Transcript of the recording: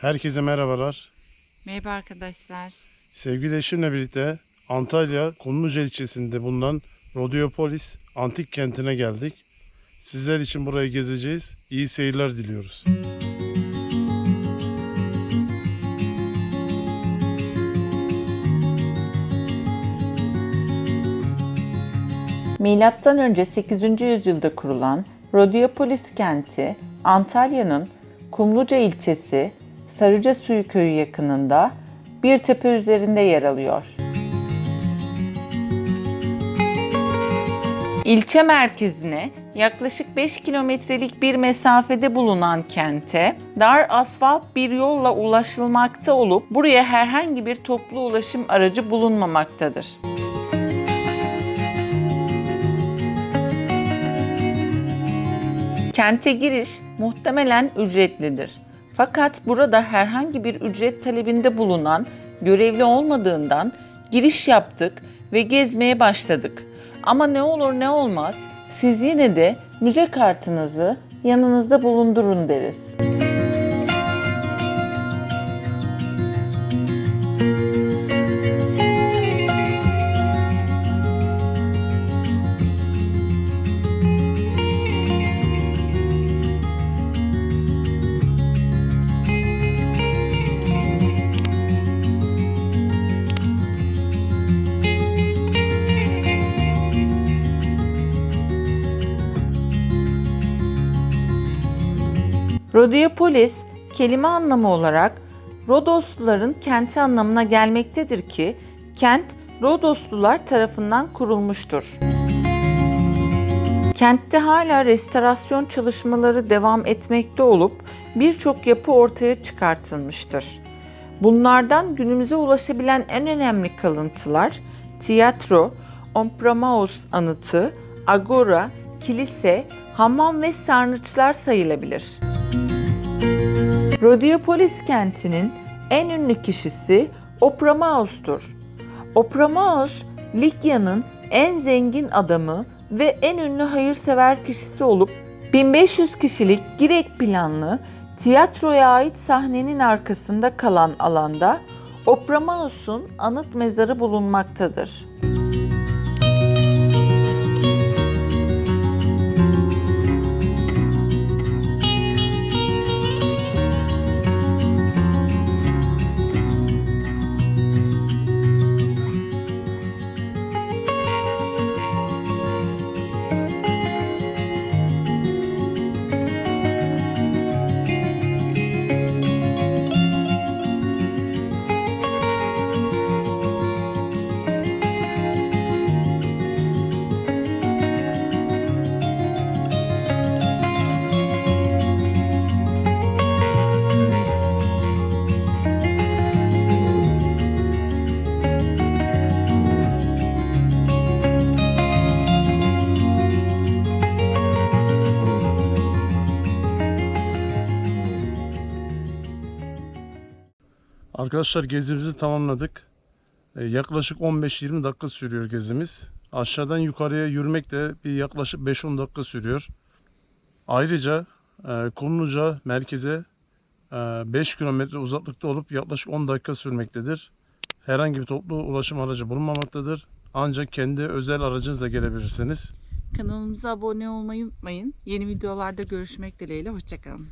Herkese merhabalar. Merhaba arkadaşlar. Sevgili eşimle birlikte Antalya Konluca ilçesinde bulunan Rodiopolis antik kentine geldik. Sizler için burayı gezeceğiz. İyi seyirler diliyoruz. Milattan önce 8. yüzyılda kurulan Rodiopolis kenti Antalya'nın Kumluca ilçesi Sarıca Suyu köyü yakınında bir tepe üzerinde yer alıyor. İlçe merkezine yaklaşık 5 kilometrelik bir mesafede bulunan kente dar asfalt bir yolla ulaşılmakta olup buraya herhangi bir toplu ulaşım aracı bulunmamaktadır. Kente giriş muhtemelen ücretlidir. Fakat burada herhangi bir ücret talebinde bulunan görevli olmadığından giriş yaptık ve gezmeye başladık. Ama ne olur ne olmaz siz yine de müze kartınızı yanınızda bulundurun deriz. Rodiopolis kelime anlamı olarak Rodosluların kenti anlamına gelmektedir ki kent Rodoslular tarafından kurulmuştur. Kentte hala restorasyon çalışmaları devam etmekte olup birçok yapı ortaya çıkartılmıştır. Bunlardan günümüze ulaşabilen en önemli kalıntılar tiyatro, Ompramaus anıtı, agora, kilise, hamam ve sarnıçlar sayılabilir. Rodiopolis kentinin en ünlü kişisi Opramaus'tur. Opramaus, Likya'nın en zengin adamı ve en ünlü hayırsever kişisi olup 1500 kişilik Girek planlı tiyatroya ait sahnenin arkasında kalan alanda Opramaus'un anıt mezarı bulunmaktadır. Arkadaşlar gezimizi tamamladık. Ee, Yaklaşık 15-20 dakika sürüyor gezimiz. Aşağıdan yukarıya yürümek de bir yaklaşık 5-10 dakika sürüyor. Ayrıca e, Kumluca merkeze e, 5 kilometre uzaklıkta olup yaklaşık 10 dakika sürmektedir. Herhangi bir toplu ulaşım aracı bulunmamaktadır. Ancak kendi özel aracınızla gelebilirsiniz. Kanalımıza abone olmayı unutmayın. Yeni videolarda görüşmek dileğiyle. Hoşçakalın.